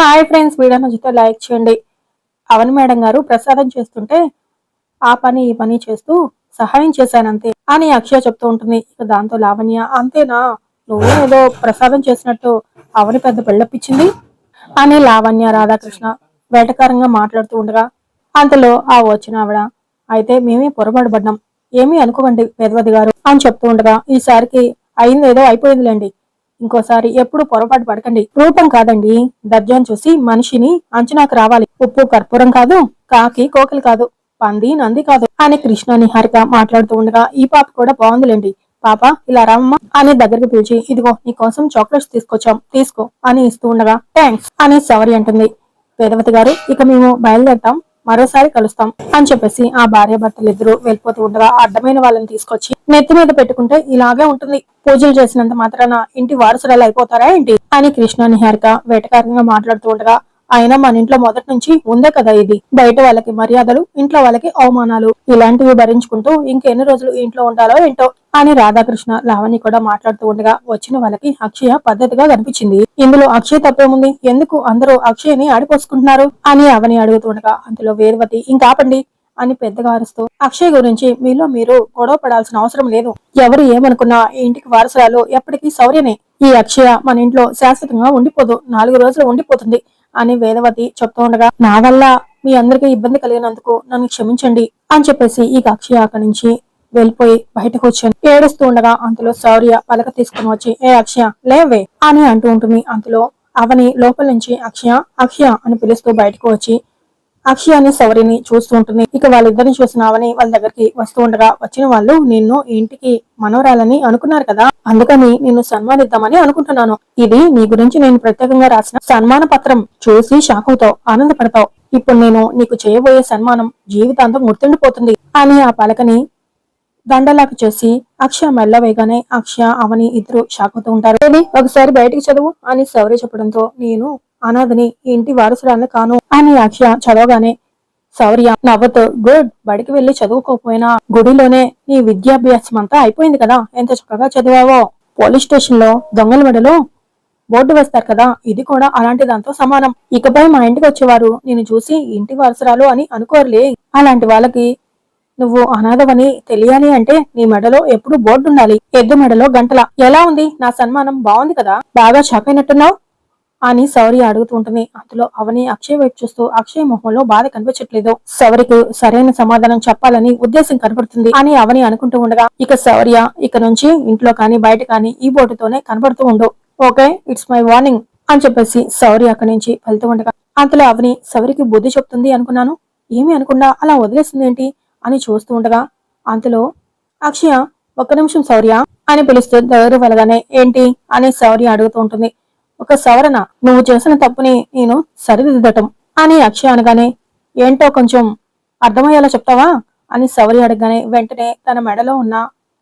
Hi friends video నచ్చితే like చేయండి. Avani madam గారు ప్రసాదం చేస్తుంటే ఆ పని ఈ పని చేస్తూ సహాయం చేశానంతే అని అక్షయ చెప్తూ ఉంటుంది. ఇక దాంతో లావణ్య అంతేనా? నువ్వు ఏదో ప్రసాదం చేసినట్టు అవని పెద్ద పెళ్ళప్పించింది అని లావణ్య రాధాకృష్ణ వేటకారంగా మాట్లాడుతూ ఉండగా అంతలో ఆ వచ్చిన ఆవిడ అయితే మేమే పొరపాటు పడ్డాం. ఏమీ అనుకోకండి వేదవతి గారు అని చెప్తూ ఉండగా ఈసారికి అయింది ఏదో అయిపోయిందిలేండి. ఇంకోసారి ఎప్పుడు పొరపాటు పడకండి. రూపం కాదండి. దర్జాన్ని చూసి మనిషిని అంచనాకు రావాలి. ఉప్పు కర్పూరం కాదు కాకి కోకిలు కాదు పంది నంది కాదు అని కృష్ణ నిహారిక మాట్లాడుతూ ఉండగా ఈ పాప కూడా బాగుందిలేండి. పాప ఇలా రామ్మా అని దగ్గరికి పిలిచి ఇదిగో నీ కోసం చాక్లెట్స్ తీసుకొచ్చాం తీసుకో అని ఇస్తూ ఉండగా థ్యాంక్స్ అని సవరి అంటుంది. వేదవతి గారు ఇక మేము బయలుదేరతాం మరోసారి కలుస్తాం అని చెప్పేసి ఆ భార్య భర్తలు ఇద్దరు వెళ్ళిపోతూ ఉండగా అడ్డమైన వాళ్ళని తీసుకొచ్చి నెత్తి మీద పెట్టుకుంటే ఇలాగే ఉంటుంది. పూజలు చేసినంత మాత్రాన ఇంటి వారసురాలు అయిపోతారా ఏంటి? అని కృష్ణ నిహారిక వేటకారంగా మాట్లాడుతూ ఉండగా ఆయన మన ఇంట్లో మొదటి నుంచి ఉందే కదా ఇది. బయట వాళ్ళకి మర్యాదలు ఇంట్లో వాళ్ళకి అవమానాలు. ఇలాంటివి భరించుకుంటూ ఇంకెన్ని రోజులు ఇంట్లో ఉండాలో ఏంటో అని రాధాకృష్ణ లావణి కూడా మాట్లాడుతూ ఉండగా వచ్చిన వాళ్ళకి అక్షయ పద్ధతిగా కనిపించింది. ఇందులో అక్షయ్ తప్పేముంది? ఎందుకు అందరూ అక్షయ్ని ఆడిపోసుకుంటున్నారు? అని అవని అడుగుతుండగా అందులో వేర్వతి ఇంకాపండి. అని పెద్దగా అరుస్తూ అక్షయ్ గురించి మీలో మీరు గొడవ పడాల్సిన అవసరం లేదు. ఎవరు ఏమనుకున్నా ఈ ఇంటికి వారసురాలు ఎప్పటికీ శౌర్యనే. ఈ అక్షయ మన ఇంట్లో శాశ్వతంగా ఉండిపోదు. నాలుగు రోజులు ఉండిపోతుంది అని వేదవతి చెప్తూ ఉండగా నా వల్ల మీ అందరికీ ఇబ్బంది కలిగినందుకు నన్ను క్షమించండి అని చెప్పేసి ఈ అక్షయ అక్కడి నుంచి వెళ్ళిపోయి బయటకు వచ్చాను. ఏడుస్తూ ఉండగా అంతలో శౌర్య పలక తీసుకుని వచ్చి ఏ అక్షయ లేవే అని అంటూ ఉంటుంది. అంతలో అవని లోపల నుంచి అక్షయ అక్షయ అని పిలుస్తూ బయటకు వచ్చి అక్షయాన్ని శౌర్యని చూస్తూ ఉంటుంది ఇక వాళ్ళిద్దరిని చూసిన వాళ్ళ దగ్గరికి వస్తూ ఉండగా వచ్చిన వాళ్ళు నిన్ను ఇంటికి మనవరాలని అనుకున్నారు కదా అందుకని నిన్ను సన్మానిద్దామని అనుకుంటున్నాను. ఇది నీ గురించి నేను ప్రత్యేకంగా రాసిన సన్మాన పత్రం. చూసి షాక్ అవుతావు ఆనందపడతావు. ఇప్పుడు నేను నీకు చేయబోయే సన్మానం జీవితాంతం గుర్తుండిపోతుంది. అని ఆ పలకని దండలాకు చేసి అక్షయ మెల్ల వేగానే అక్షయ అవని ఇద్దరు షాక్ అవుతూ ఉంటారు. ఒకసారి బయటికి చదువు అని సౌరి చెప్పడంతో నేను అనాథని ఈ ఇంటి వారసురాలను కాను. అని అక్షయ చదవగానే సౌర్య నవ్వుతూ గుడ్. బడికి వెళ్ళి చదువుకోకపోయినా గుడిలోనే నీ విద్యాభ్యాసం అంతా అయిపోయింది కదా. ఎంత చక్కగా చదివావో. పోలీస్ స్టేషన్లో దొంగల మెడలో బోర్డు వేస్తారు కదా. ఇది కూడా అలాంటి దాంతో సమానం. ఇకపై మా ఇంటికి వచ్చేవారు నేను చూసి ఇంటి వారసురాలు అని అనుకోరులే. అలాంటి వాళ్ళకి నువ్వు అనాథవని తెలియాలి అంటే నీ మెడలో ఎప్పుడు బోర్డు ఉండాలి ఎద్దు మెడలో గంటల. ఎలా ఉంది? నా సన్మానం బాగుంది కదా. బాగా షాక్ అయినట్టున్నావు? అని శౌర్య అడుగుతూ ఉంటుంది. అందులో అవని అక్షయ్ వైపు చూస్తూ అక్షయ్ మొహంలో బాధ కనిపించట్లేదు. శౌరికి సరైన సమాధానం చెప్పాలని ఉద్దేశం కనపడుతుంది అని అవని అనుకుంటూ ఉండగా ఇక శౌర్య ఇక నుంచి ఇంట్లో కానీ బయట కానీ ఈ బోటుతోనే కనపడుతూ ఉండు. ఓకే? ఇట్స్ మై వార్నింగ్ అని చెప్పేసి శౌర్య అక్కడి నుంచి వెళ్తూ ఉండగా అంతలో అవని శౌరికి బుద్ధి చెప్తుంది అనుకున్నాను. ఏమి అనుకుండా అలా వదిలేస్తుంది ఏంటి? అని చూస్తూ ఉండగా అంతలో అక్షయ ఒక్క నిమిషం శౌర్య అని పిలుస్తూ దగ్గర వెళ్ళగానే ఏంటి? అని శౌర్య అడుగుతూ ఉంటుంది. ఒక సవరణ. నువ్వు చేసిన తప్పుని నేను సరిదిద్దటం. అని అక్షయ అనగానే ఏంటో కొంచెం అర్థమయ్యేలా చెప్తావా? అని సౌరి అడగగానే వెంటనే తన మెడలో ఉన్న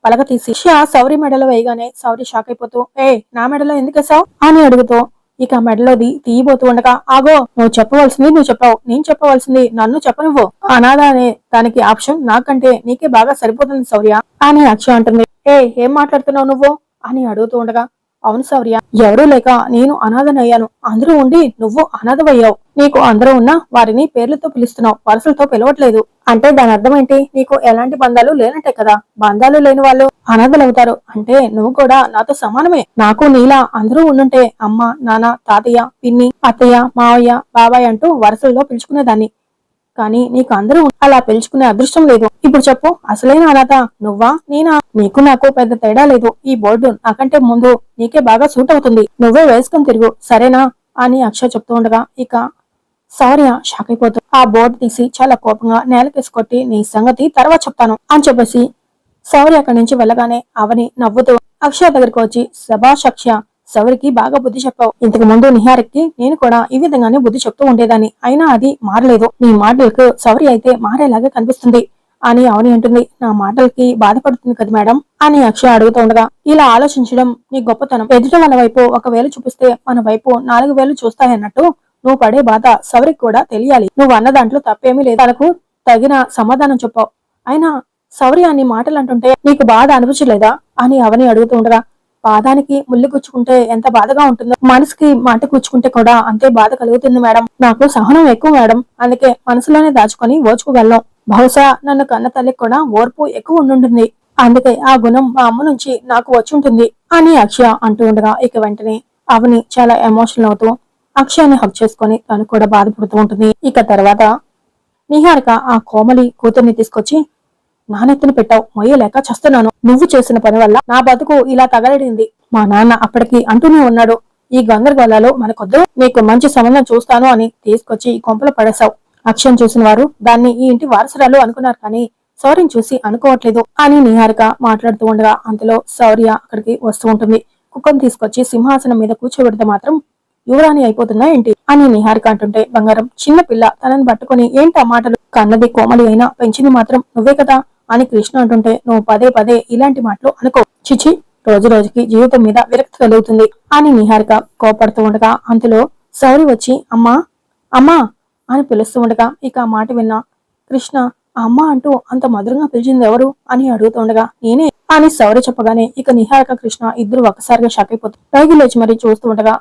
పలక తీసి అక్షయ సౌరి మెడలో వేయగానే సౌరి షాక్ అయిపోతూ ఏ నా మెడలో ఎందుకేసావు అని అడుగుతూ ఇక మెడలోది తీయబోతూ ఉండగా ఆగో నువ్వు చెప్పవలసింది నువ్వు చెప్పావు. నేను చెప్పవలసింది నన్ను చెప్పనివ్వు. అనాథ అనే దానికి ఆప్షన్ నాకంటే నీకే బాగా సరిపోతుంది సౌర్య. అని అక్షయ అంటుంది ఏ ఏం మాట్లాడుతున్నావు నువ్వు? అని అడుగుతూ ఉండగా అవును శౌర్య ఎవరూ లేక నేను అనాథనయ్యాను. అందరూ ఉండి నువ్వు అనాథవయ్యావు. నీకు అందరూ ఉన్నా వారిని పేర్లతో పిలుస్తున్నావు వరుసలతో పిలవట్లేదు. అంటే దాని అర్థం ఏంటి? నీకు ఎలాంటి బంధాలు లేనట్టే కదా. బంధాలు లేని వాళ్ళు అనాథలవుతారు. అంటే నువ్వు కూడా నాతో సమానమే. నాకు నీలా అందరూ ఉండుంటే అమ్మ నాన్న తాతయ్య పిన్ని అత్తయ్య మావయ్య బాబాయ్ అంటూ వరుసల్లో పిలుచుకునేదాన్ని. కానీ నీకు అందరూ అలా పిలుచుకునే అదృష్టం లేదు. ఇప్పుడు చెప్పు అసలైన అనాథ నువ్వా? నేనా? నీకు నాకు పెద్ద తేడా లేదు. ఈ బోర్డు నాకంటే ముందు నీకే బాగా సూట్ అవుతుంది. నువ్వే వేసుకుని తిరుగు సరేనా? అని అక్షయ్ చెప్తూ ఉండగా ఇక శౌర్య షాక్ అయిపోతూ ఆ బోర్డు తీసి చాలా కోపంగా నేలకేసి కొట్టి నీ సంగతి తర్వాత చెప్తాను అని చెప్పేసి శౌర్య అక్కడి నుంచి వెళ్ళగానే అవని నవ్వుతూ అక్షయ దగ్గరికి వచ్చి శభాష్ అక్షయ శౌరికి బాగా బుద్ధి చెప్పావు. ఇంతకు ముందు నిహారికి నేను కూడా ఈ విధంగానే బుద్ధి చెప్తూ ఉండేదాన్ని. అయినా అది మారలేదు. నీ మాటలకు సౌరి అయితే మారేలాగా కనిపిస్తుంది. అని అవని అంటుంది. నా మాటలకి బాధపడుతుంది కదా మేడం? అని అక్షయ అడుగుతూ ఉండగా ఇలా ఆలోచించడం నీ గొప్పతనం. ఎదుట వాళ్ళ వైపు ఒక వేలు చూపిస్తే మన వైపు నాలుగు వేలు చూస్తాయన్నట్టు నువ్వు పడే బాధ శౌరికి కూడా తెలియాలి. నువ్వు అన్న దాంట్లో తప్పేమీ లేదు. తనకు తగిన సమాధానం చెప్పావు. అయినా సౌరి అని మాటలు అంటుంటే నీకు బాధ అనిపించలేదా? అని అవని అడుగుతూ ఉండగా పాదానికి ముళ్ళు గుచ్చుకుంటే ఎంత బాధగా ఉంటుందో మనసుకి మాట గుచ్చుకుంటే కూడా అంతే బాధ కలుగుతుంది మేడం. నాకు సహనం ఎక్కువ మేడం. అందుకే మనసులోనే దాచుకొని ఓచుకోగలం బహుశా నన్ను కన్న తల్లికి కూడా ఓర్పు ఎక్కువ ఉండుంటుంది. అందుకే ఆ గుణం మా అమ్మ నుంచి నాకు వచ్చి ఉంటుంది అని అక్షయ అంటూ ఉండగా ఇక వెంటనే అవని చాలా ఎమోషనల్ అవుతూ అక్షయాన్ని హక్ చేసుకొని తను కూడా బాధపడుతూ ఉంటుంది. ఇక తర్వాత నిహారిక ఆ కోమలి కూతుర్ని తీసుకొచ్చి నానెత్తిన పెట్టావు మొయ్యలేక చస్తున్నాను. నువ్వు చేసిన పని వల్ల నా బతుకు ఇలా తగలడింది. మా నాన్న అప్పటికి అంటూనే ఉన్నాడు ఈ గందరగోళాలు మనకొద్దు. నీకు మంచి సంబంధం చూస్తాను అని తీసుకొచ్చి ఈ కొంపలు పడేశావు. అక్షయం చూసిన వారు దాన్ని ఈ ఇంటి వారసురాలు అనుకున్నారు కానీ సౌర్యం చూసి అనుకోవట్లేదు అని నిహారిక మాట్లాడుతూ ఉండగా అంతలో సౌర్య అక్కడికి వస్తూ ఉంటుంది. కుక్కను తీసుకొచ్చి సింహాసనం మీద కూర్చోబెడితే మాత్రం యువరాణి అయిపోతుందా ఏంటి? అని నిహారిక అంటుంటే బంగారం చిన్న పిల్ల తనని పట్టుకుని ఏంటి ఆ మాటలు? కన్నది కోమలి అయినా పెంచింది మాత్రం నువ్వే కదా. అని కృష్ణ అంటుంటే నువ్వు పదే పదే ఇలాంటి మాటలు అనుకో. చిచి రోజు రోజుకి జీవితం మీద విరక్తి కలుగుతుంది అని నిహారిక కోపడుతూ ఉండగా అంతలో సౌరి వచ్చి అమ్మా అమ్మా అని పిలుస్తూ ఉండగా ఇక ఆ మాట విన్నా కృష్ణ ఆ అమ్మ అంటూ అంత మధురంగా పిలిచింది ఎవరు అని అడుగుతుండగా నేనే అని సౌరి చెప్పగానే ఇక నిహారిక కృష్ణ ఇద్దరు ఒక్కసారిగా షాక్ అయిపోతారు. పైకి లేచి మరీ చూస్తూ ఉండగా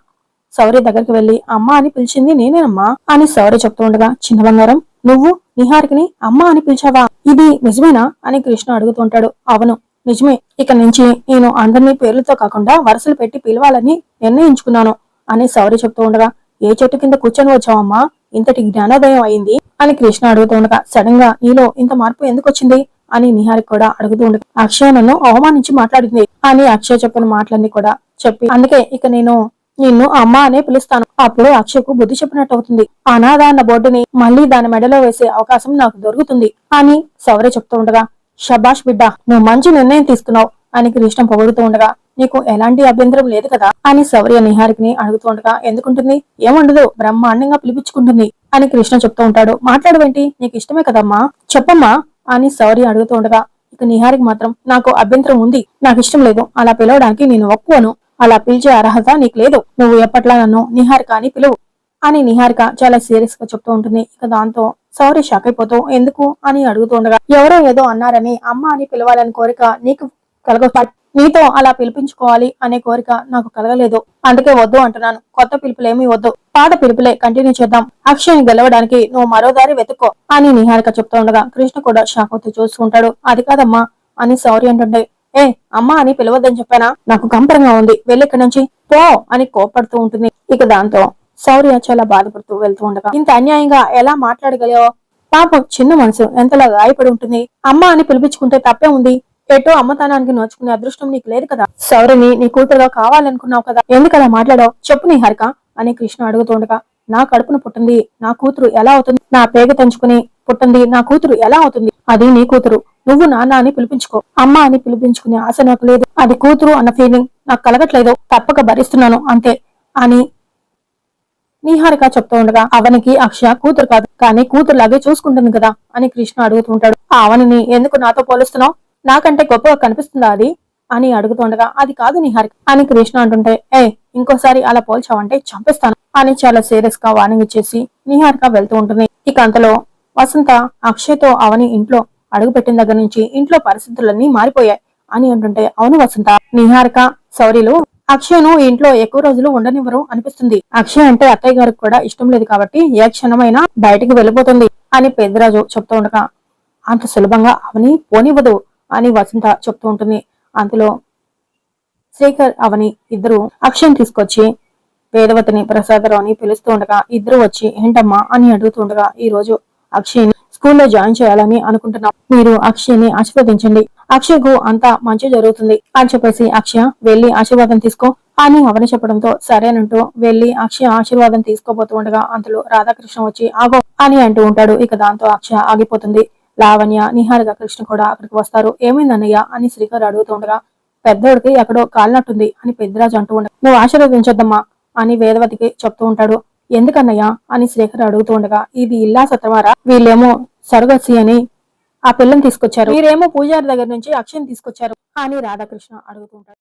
సౌరి దగ్గరికి వెళ్ళి అమ్మ అని పిలిచింది నేనేనమ్మా అని సౌరి చెప్తూ ఉండగా చిన్న బంగారం నువ్వు నిహారికని అమ్మ అని పిలిచావా? ఇది నిజమేనా? అని కృష్ణ అడుగుతుంటాడు. అవును నిజమే. ఇక నుంచి నేను అందరినీ పేర్లతో కాకుండా వరుసలు పెట్టి పిలవాలని నిర్ణయించుకున్నాను అని సౌరి చెప్తూ ఉండగా ఏ చెట్టు కింద కూర్చొని వచ్చావమ్మా? ఇంతటి జ్ఞానోదయం అయింది అని కృష్ణ అడుగుతూ ఉండగా సడన్గా నీలో ఇంత మార్పు ఎందుకు వచ్చింది? అని నిహారిక కూడా అడుగుతూ ఉండగా అక్షయ నన్ను అవమానించి మాట్లాడింది అని అక్షయ చెప్పిన మాటలన్నీ కూడా చెప్పి అందుకే ఇక నేను నిన్ను అమ్మ అనే పిలుస్తాను. అప్పుడు అక్షయ్కు బుద్ధి చెప్పినట్టు అవుతుంది అనాథ అన్న బోర్డుని మళ్ళీ దాని మెడలో వేసే అవకాశం నాకు దొరుకుతుంది అని సౌర్య చెప్తూ ఉండగా షబాష్ బిడ్డ నువ్వు మంచి నిర్ణయం తీసుకున్నావు అని కృష్ణ పొగుడుతూ ఉండగా నీకు ఎలాంటి అభ్యంతరం లేదు కదా అని శౌర్య నిహారికిని అడుగుతూ ఉండగా ఎందుకుంటుంది? ఏముండదు బ్రహ్మాండంగా పిలిపించుకుంటుంది అని కృష్ణ చెప్తూ ఉంటాడు. మాట్లాడవేంటి? నీకు ఇష్టమే కదమ్మా? చెప్పమ్మా అని శౌర్య అడుగుతూ ఉండగా ఇక నిహారికి మాత్రం నాకు అభ్యంతరం ఉంది. నాకు ఇష్టం లేదు. అలా పిలవడానికి నేను ఒప్పుకోను. అలా పిలిచే అర్హత నీకు లేదు. నువ్వు ఎప్పట్లా నన్ను నిహారిక అని పిలువు. అని నిహారిక చాలా సీరియస్గా చెప్తూ ఉంటుంది. ఇక దాంతో సౌరి షాక్ అయిపోతూ ఎందుకు? అని అడుగుతుండగా ఎవరో ఏదో అన్నారని అమ్మ అని పిలవాలని కోరిక నీకు కలగ నీతో అలా పిలిపించుకోవాలి అనే కోరిక నాకు కలగలేదు. అందుకే వద్దు అంటున్నాను. కొత్త పిలుపులేమీ వద్దు. పాత పిలుపులే కంటిన్యూ చేద్దాం. అక్షయ్ని గెలవడానికి నువ్వు మరో దారి వెతుక్కో. అని నిహారిక చెప్తూ ఉండగా కృష్ణ కూడా షాక్ అవుతూ చూసుకుంటాడు అది కాదమ్మా అని సౌరి అంటుండే ఏ అమ్మా అని పిలవద్దని చెప్పానా? నాకు కంపరంగా ఉంది. వెళ్ళి ఇక్కడి నుంచి పో అని కోపడుతూ ఉంటుంది. ఇక దాంతో శౌర్య చాలా బాధపడుతూ వెళ్తూ ఉండగా ఇంత అన్యాయంగా ఎలా మాట్లాడగలవో పాపం చిన్న మనసు ఎంతలా గాయపడి ఉంటుంది. అమ్మ అని పిలిపించుకుంటే తప్పే ఉంది. ఎటో అమ్మతనానికి నోచుకునే అదృష్టం నీకు లేదు కదా? శౌర్యని నీ కూతురుగా కావాలనుకున్నావు కదా? ఎందుకలా మాట్లాడావు? చెప్పు నీ హరిక అని కృష్ణ అడుగుతుండగా నా కడుపున పుట్టింది నా కూతురు ఎలా అవుతుంది? నా పేగ తెంచుకుని పుట్టింది నా కూతురు ఎలా అవుతుంది? అది నీ కూతురు. నువ్వు నాన్న అని పిలిపించుకో. అమ్మ అని పిలిపించుకునే ఆశ నాకు లేదు. అది కూతురు అన్న ఫీలింగ్ నాకు కలగట్లేదు. తప్పక భరిస్తున్నాను అంతే అని నీహారిక చెప్తూ ఉండగా అవనికి అక్షయ కూతురు కాదు. కానీ కూతురులాగే చూసుకుంటుంది కదా అని కృష్ణ అడుగుతుంటాడు ఆ అవనిని ఎందుకు నాతో పోలుస్తున్నావు? నాకంటే గొప్పగా కనిపిస్తుందా అది? అని అడుగుతుండగా అది కాదు నిహారిక అని కృష్ణ అంటుంటే ఏ ఇంకోసారి అలా పోల్చావంటే చంపేస్తాను అని చాలా సీరియస్గా వార్నింగ్ ఇచ్చేసి నిహారిక వెళ్తూ ఉంటుంది. ఇక అంతలో వసంత అక్షయ్తో అవని ఇంట్లో అడుగుపెట్టిన దగ్గర నుంచి ఇంట్లో పరిస్థితులన్నీ మారిపోయాయి. అని అంటుంటే అవును వసంత నిహారిక శౌర్యులు అక్షయ్ను ఈ ఇంట్లో ఎక్కువ రోజులు ఉండనివ్వరు అనిపిస్తుంది. అక్షయ్ అంటే అత్తయ్య గారికి కూడా ఇష్టం లేదు కాబట్టి ఏ క్షణమైనా బయటికి వెళ్ళిపోతుంది అని పెద్దరాజు చెప్తూ ఉండగా అంత సులభంగా అవని పోనివ్వదు అని వసంత చెప్తూ ఉంటుంది. అంతలో శ్రీకర్ అవని ఇద్దరు అక్షయం తీసుకొచ్చి వేదవతిని ప్రసాదరావుని పిలుస్తూ ఉండగా ఇద్దరు వచ్చి ఏంటమ్మా? అని అడుగుతుండగా ఈ రోజు అక్షయ్ని స్కూల్లో జాయిన్ చేయాలని అనుకుంటున్నాం. మీరు అక్షయ్ని ఆశీర్వదించండి. అక్షయ్కు అంతా మంచి జరుగుతుంది. అని చెప్పేసి అక్షయ వెళ్ళి ఆశీర్వాదం తీసుకో. అని అవని చెప్పడంతో సరేనంటూ వెళ్ళి అక్షయ ఆశీర్వాదం తీసుకోబోతూ ఉండగా అంతలో రాధాకృష్ణ వచ్చి ఆగో అని అంటూ ఉంటాడు. ఇక దాంతో అక్షయ ఆగిపోతుంది. లావణ్య నిహారిక కృష్ణ కూడా అక్కడికి వస్తారు. ఏమైందన్నయ్య? అని శ్రీకర్ అడుగుతుండగా పెద్దోడికి ఎక్కడో కాలినట్టుంది అని పెద్దరాజు అంటూ ఉండగా నువ్వు ఆశీర్వదించొద్దమ్మా అని వేదవతికి చెప్తూ ఉంటాడు. ఎందుకన్నయ్యా? అని శ్రీకర్ అడుగుతుండగా ఇది ఇల్లా సత్రవారా? వీళ్ళేమో సరుగసి అని ఆ పిల్లని తీసుకొచ్చారు. మీరేమో పూజారి దగ్గర నుంచి అక్షయం తీసుకొచ్చారు అని రాధాకృష్ణ అడుగుతూ ఉంటాడు.